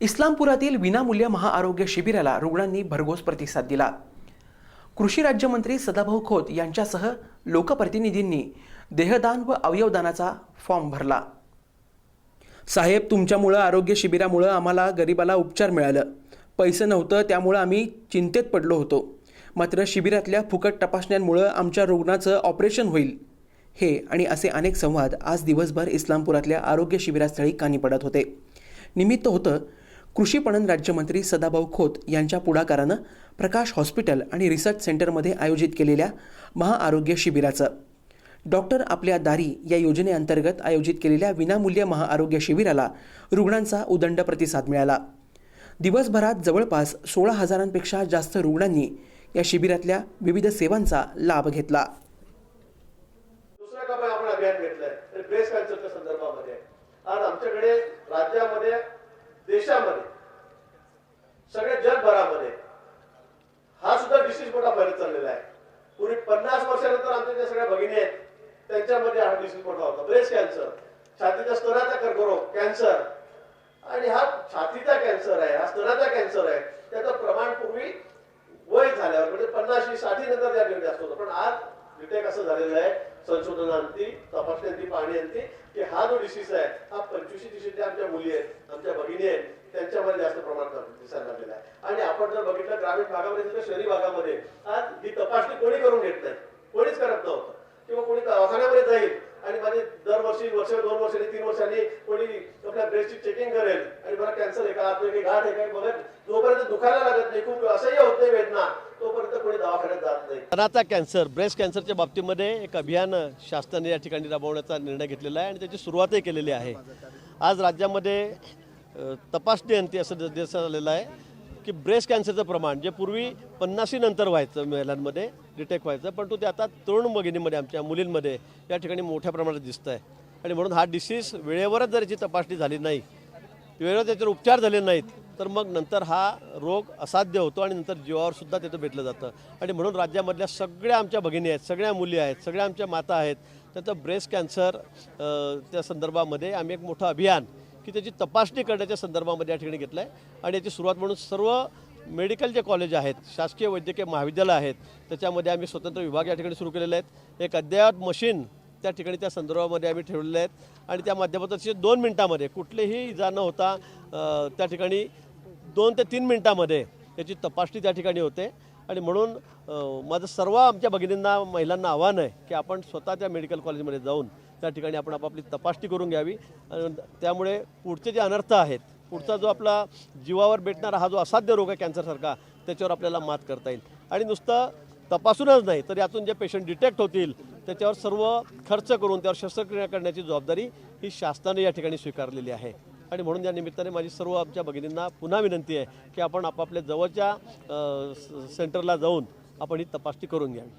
इस्लामपुरातील विनामूल्य महाआरोग्य शिबिराला रुग्णांनी भरघोस प्रतिसाद दिला. कृषी राज्यमंत्री सदाभाऊ खोत यांच्यासह लोकप्रतिनिधींनी देहदान व अवयवदानाचा फॉर्म भरला. साहेब तुमच्यामुळं आरोग्य शिबिरामुळं आम्हाला गरिबाला उपचार मिळालं. पैसे नव्हतं त्यामुळं आम्ही चिंतेत पडलो होतो. मात्र शिबिरातल्या फुकट तपासण्यांमुळं आमच्या रुग्णाचं ऑपरेशन होईल. हे आणि असे अनेक संवाद आज दिवसभर इस्लामपुरातल्या आरोग्य शिबिरास्थळी कानी पडत होते. निमित्त होतं कृषी पणन राज्यमंत्री सदाभाऊ खोत यांच्या पुढाकारानं प्रकाश हॉस्पिटल आणि रिसर्च सेंटरमध्ये आयोजित केलेल्या महाआरोग्य शिबिराचं. डॉक्टर आपल्या दारी या योजनेअंतर्गत आयोजित केलेल्या विनामूल्य महाआरोग्य शिबिराला रुग्णांचा उदंड प्रतिसाद मिळाला. दिवसभरात जवळपास सोळा हजारांपेक्षा जास्त रुग्णांनी या शिबिरातल्या विविध सेवांचा लाभ घेतला. दुसरं आपण अभियान घेतलंय? कॅन्सरच्या संदर्भामध्ये. आज आमच्याकडे राज्यामध्ये देशामध्ये सगळ्या जगभरामध्ये हा सुद्धा डिसीज मोठा फैलत चाललेला आहे. पूर्वी पन्नास वर्षानंतर आमच्या ज्या सगळ्या भगिनी आहेत त्यांच्यामध्ये हा डिसीज मोठा होता. ब्रेस्ट कॅन्सर छातीच्या स्तनाचा कर्करोग कॅन्सर आणि हा छातीचा कॅन्सर आहे हा स्तनाचा कॅन्सर आहे. त्याचं प्रमाण पूर्वी वय झाल्यावर म्हणजे पन्नाशी साठी नंतर त्या जास्त होतं पण आज डिटेक असं झालेलं आहे. संशोधन आणती तपासणी आणती पाहणी आणती की हा जो डिसीज आहे हा पंचवीस डिसीज ज्या आमच्या मुली आहेत आमच्या भगिनी आहेत त्यांच्यामध्ये जास्त प्रमाणात दिसायला लागलेला आहे. आणि आपण जर बघितलं ग्रामीण भागामध्ये तर शहरी भागामध्ये आज ही तपासणी कोणी करून घेत नाही? कोणीच करत नव्हतं. किंवा कोणी दवाखान्यामध्ये जाईल आणि माझे दरवर्षी वर्ष दोन वर्षांनी तीन वर्षांनी कोणी आपल्या ब्रेस्टची चेकिंग करेल कॅन्सर आहे का काही गाठ आहे काय बघत जोपर्यंत दुखायला लागत नाही खूप असह्य होत नाही वेदना तोपर्यंत कोणी दवाखान्यात जात नाही. स्तनाचा कॅन्सर ब्रेस्ट कॅन्सरच्या बाबतीमध्ये एक अभियान शासनाने या ठिकाणी राबवण्याचा निर्णय घेतलेला आहे आणि त्याची सुरुवातही केलेली आहे. आज राज्यामध्ये तपासणी अंती असं निर्देश आलेलं आहे की ब्रेस्ट कॅन्सरचं प्रमाण जे पूर्वी पन्नाशी नंतर व्हायचं महिलांमध्ये डिटेक्ट व्हायचं पण तो ते आता तरुण भगिनीमध्ये आमच्या मुलींमध्ये या ठिकाणी मोठ्या प्रमाणात दिसतं आहे आणि म्हणून हा डिसीज वेळेवरच जर याची तपासणी झाली नाही वेळेवर त्याच्यावर उपचार झाले नाहीत तर मग नंतर हा रोग असाध्य होतो आणि नंतर जीवावर सुद्धा त्याचं भेटलं जातं. आणि म्हणून राज्यामधल्या सगळ्या आमच्या भगिनी आहेत सगळ्या मुली आहेत सगळ्या आमच्या माता आहेत त्याचं ब्रेस्ट कॅन्सर त्या संदर्भामध्ये आम्ही एक मोठं अभियान की त्याची तपासणी करण्याच्या संदर्भामध्ये या ठिकाणी घेतलं आहे आणि याची सुरुवात म्हणून सर्व मेडिकल जे कॉलेज आहेत शासकीय वैद्यकीय महाविद्यालय आहेत त्याच्यामध्ये आम्ही स्वतंत्र विभाग या ठिकाणी सुरू केलेले आहेत. एक अद्ययावत मशीन त्या ठिकाणी त्या संदर्भामध्ये आम्ही ठेवलेले आहेत. आणि त्या माध्यमातून दोन मिनिटामध्ये कुठलेही इजा न होता त्या ठिकाणी दोन ते तीन मिनिटामध्ये याची तपासणी त्या ठिकाणी होते. आणि म्हणून माझं सर्व आमच्या भगिनींना महिलांना आव्हान आहे की आपण स्वतः त्या मेडिकल कॉलेजमध्ये जाऊन त्या ठिकाणी आपण आपापली तपासणी करून घ्यावी. आणि त्यामुळे पुढचे जे अनर्थ आहेत पुढचा जो आपला जीवावर भेटणारा हा जो असाध्य रोग आहे कॅन्सरसारखा त्याच्यावर आपल्याला मात करता येईल. आणि नुसतं तपासूनच नाही तर यातून जे पेशंट डिटेक्ट होतील त्याच्यावर सर्व खर्च करून त्यावर शस्त्रक्रिया करण्याची जबाबदारी ही शासनाने या ठिकाणी स्वीकारलेली आहे. आणि म्हणून या निमित्ताने माझी सर्व आमच्या भगिनींना पुन्हा विनंती आहे की आपण आपापल्या जवळच्या स- सेंटरला जाऊन आपण ही तपासणी करून घ्यावी.